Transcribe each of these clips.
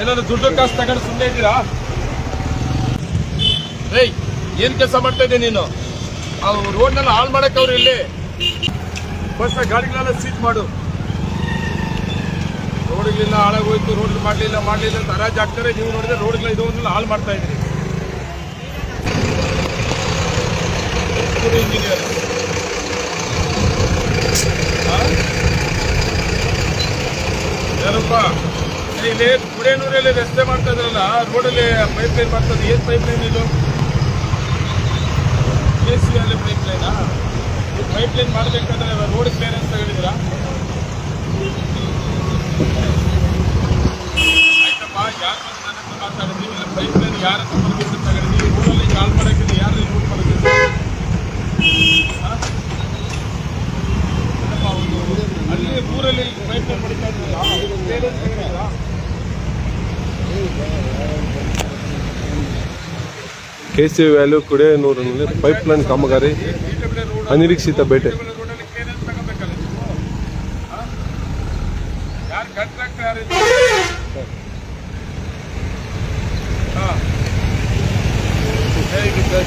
ಏನಾದ್ರು ದುಡ್ಡು ಕಾಸು ತಗೊಂಡು ಸುಮ್ಮನೆ ಇದ್ದೀರಾ? ಏಯ್, ಏನ್ ಕೆಲಸ ಮಾಡ್ತಾ ಇದ್ದೀನಿ ನೀನು? ಆ ರೋಡ್ನೆಲ್ಲ ಹಾಳು ಮಾಡಕ್ಕೆ ಅವ್ರು ಇಲ್ಲಿ. ಫಸ್ಟ್ ಗಾಡಿಗಳೆಲ್ಲ ಸೀಟ್ ಮಾಡು. ರೋಡ್ಗಳಿಂದ ಹಾಳಾಗೋಯ್ತು ರೋಡ್ ಮಾಡಲಿಲ್ಲ ಮಾಡಲಿಲ್ಲ ಅಂತ ಹರಾಜ್ ಆಗ್ತಾರೆ. ನೀವು ನೋಡಿದ್ರೆ ರೋಡ್ಗಳ ಇದನ್ನೆಲ್ಲ ಹಾಳು ಮಾಡ್ತಾ ಇದ್ರಿ. ಇಂಜಿನಿಯರ್ ಏನಪ್ಪ ಇಲ್ಲಿ ಕುಡಿಯನೂರಲ್ಲಿ ರಸ್ತೆ ಮಾಡ್ತಾ ಇದ್ರಲ್ಲ ರೋಡಲ್ಲಿ ಪೈಪ್ ಲೈನ್ ಮಾಡ್ತದೆ ಏನ್ ಪೈಪ್ ಲೈನ್ ಇದು? ಕೆ ಸಿ ಅಲ್ಲಿ ಪೈಪ್ ಲೈನಾ ಪೈಪ್ ಲೈನ್ ಮಾಡಬೇಕಾದ್ರೆ ರೋಡ್ ಕ್ಲಿಯರೆನ್ಸ್ ತಗೊಂಡಿದ್ದೀರಾ ಆಯ್ತಪ್ಪ, ಯಾರು ಮಾತಾಡಿದ್ವಿ ಇಲ್ಲ ಪೈಪ್ ಲೈನ್ ಯಾರ ಪರ್ಮಿಷನ್ ತಗೊಂಡಿದ್ದೀವಿ ರೋಡಲ್ಲಿ ಕಾಲ್ ಮಾಡೋಕ್ಕಿಂತ ಯಾರು ರೂಟ್ ಮಾಡೋದು ಅಲ್ಲಿ ಊರಲ್ಲಿ ಪೈಪ್ ಲೈನ್ ಹೊಡಿತಾ ಇದ್ರಲ್ಲ ಕ್ಲಿಯರೆನ್ಸ್ ತಗೊಂಡಿದ್ದೀರಾ ಕೆಸಿ ವ್ಯಾಲ್ಯೂ ಕುಡಿಯನೂರಿನಲ್ಲಿ ಪೈಪ್ ಲೈನ್ ಕಾಮಗಾರಿ ಅನಿರೀಕ್ಷಿತ ಹಾಂ.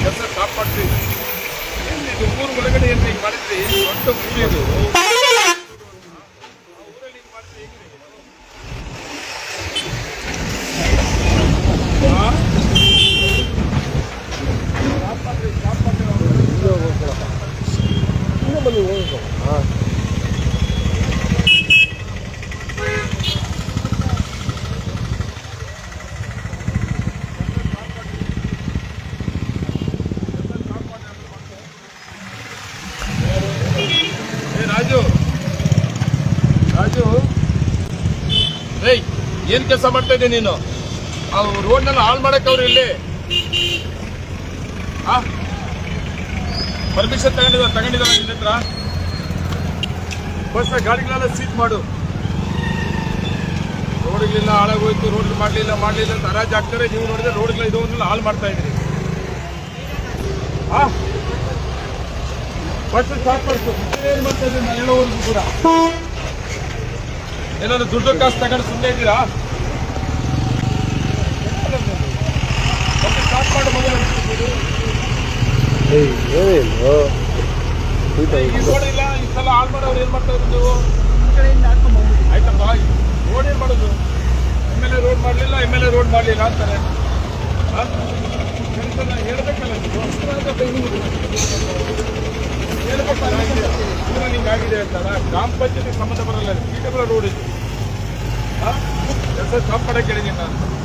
ಕೆಲಸ ಕಾಪಾಡ್ತೀವಿ ಊರು ಒಳಗಡೆ ಏನು ಮಾಡಿದ್ರಿ? ದೊಡ್ಡ ಇದು ಏ, ರಾಜು. ರಾಜು. ಏಯ್, ಏನ್ ಕೆಲಸ ಮಾಡ್ತಾ ಇದ್ದೀನಿ ನೀನು? ಆ ರೋಡ್ನೆಲ್ಲ ಹಾಳು ಮಾಡಕ್ಕೆ ಅವ್ರು ಇಲ್ಲಿ. ಆ? ಪರ್ಮಿಷನ್ ತಗೊಂಡಿದ ತಗೊಂಡಿದ್ದಾರ ನಿನ್ನ ಫಸ್ಟ್ ಗಾಡಿಗಳೆಲ್ಲ ಸೀಟ್ ಮಾಡು. ರೋಡ್ಗಳಿಲ್ಲ ಹಾಳಾಗೋಯ್ತು ರೋಡ್ ಮಾಡಲಿಲ್ಲ ಮಾಡಲಿಲ್ಲ ಅಂತ ಅರಾಜ್ ಆಗ್ತಾರೆ. ನೀವು ನೋಡಿದ್ರೆ ರೋಡ್ಗಳ ಇದನ್ನೆಲ್ಲ ಹಾಳು ಮಾಡ್ತಾ ಇದ್ರಿ ಆ? ಬಸ್ ಸ್ಟಾರ್ಟ್ ಮಾಡ್ತು ಏನು ಮಾಡ್ತಾ ನಾನು ಕೂಡ. ಏನಾದ್ರು ದುಡ್ಡು ಕಾಸು ತಗೊಂಡು ಸುಮ್ಮನೆ ಇದ್ದೀರಾ? ಸ್ಟಾಪ್ ಸ್ಟಾರ್ಟ್ ಮಾಡು ಮೊದಲು. ಇಲ್ಲ ರೋಡ್ ಏನ್ ಮಾಡೋದು ಎಂ ಎಲ್ ಎ ರೋಡ್ ಮಾಡಲಿಲ್ಲ ಎಂ ಎಲ್ ಎ ರೋಡ್ ಮಾಡಲಿಲ್ಲ ಅಂತಾರೆ. ಹೇಳ್ಬೇಕಲ್ಲ ಆಗಿದೆ. ಊರಲ್ಲಿ ಹಿಂಗಾಗಿದೆ ಅಂತಾರ? ಗ್ರಾಮ ಪಂಚಾಯತಿ ಸಂಬಂಧ ಬರಲ್ಲ ರೋಡ್ ಇತ್ತು ಕೆಲಸ ಹೇಳಿದ್ದೀನಿ ನಾನು